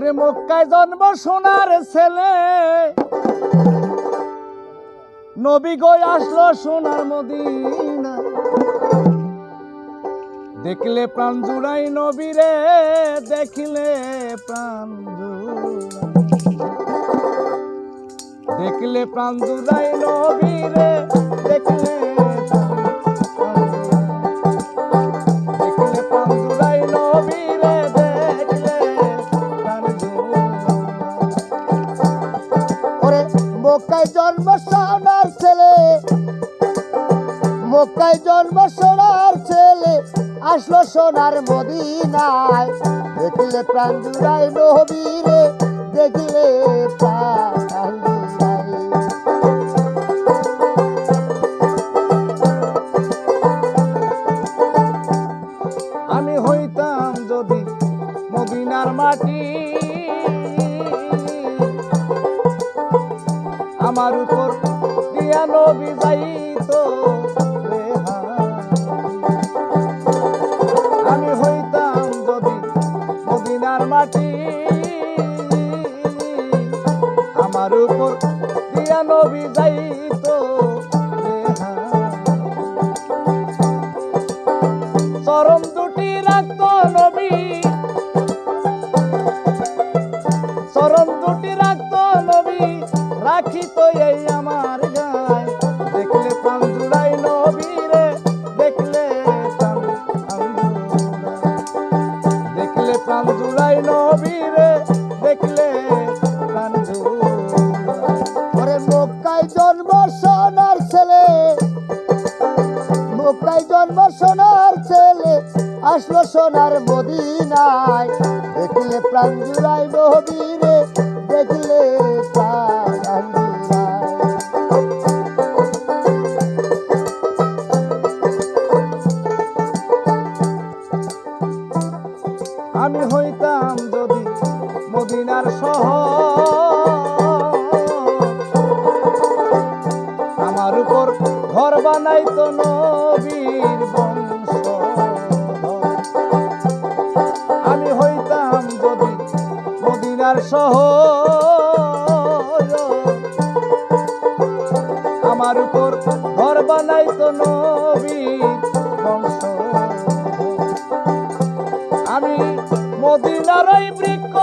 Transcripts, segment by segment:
ওরে মক্কায় জন্ম সোনার ছেলে। নবী গই আসলো সোনার মদিনা দেখলে প্রাণ জুড়াই নবীরে, দেখিলে প্রাণ দেখলে প্রাণ জুড়াই নবীরে, দেখলে মক্কায় জন্ম সোনার ছেলে। মক্কায় জন্ম সোনার ছেলে আসলো সোনার মদিনায়। দেখলে প্রাণ জুড়াই নবীরে, দেখলে আমি হইতাম যদি মদিনার মাটি আমার উপর দিয়া নবী যাইত। আমি হইতাম যদি মদিনার মাটি, আমার উপর দিয়া নবী চরম দুটি রাখত নবী, চরম দুটি নবী রাখিত এই আমার গায় দেখলে প্রাণ জুড়াই নবী রে দেখলে। দেখলে প্রাণ জুড়াই নবী রে দেখলে প্রাণ ওরে মক্কায় জন্ম সোনার ছেলে, মক্কায় জন্ম সোনার ছেলে, আসলো সোনার মদিনায় দেখলে প্রাণ জুড়াই নবীরে আমি হইতাম যদি মদিনার সহ আমার উপর ঘর বানাইতো নবীর আমি হইতাম যদি মদিনার সহ আমার উপর ঘর বানাইতো নবীর বংশ। মদিনার বৃক্ষ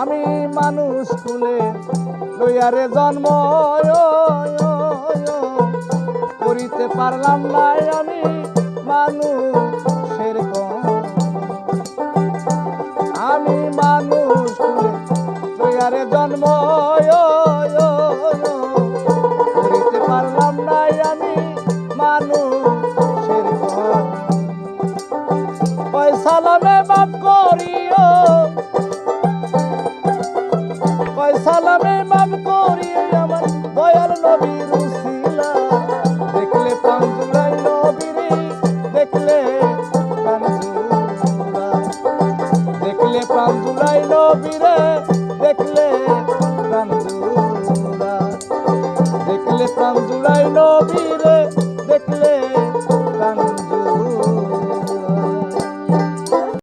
আমি মানুষ কুলে লইয়ারে জন্ম করিতে পারলাম না আমি মানুষের। আমি মানুষ কুলে লইয়ারে জন্ম করিতে পারলাম না আমি মানুষের কম। পয়সালামে বাপ করিও জুড়াই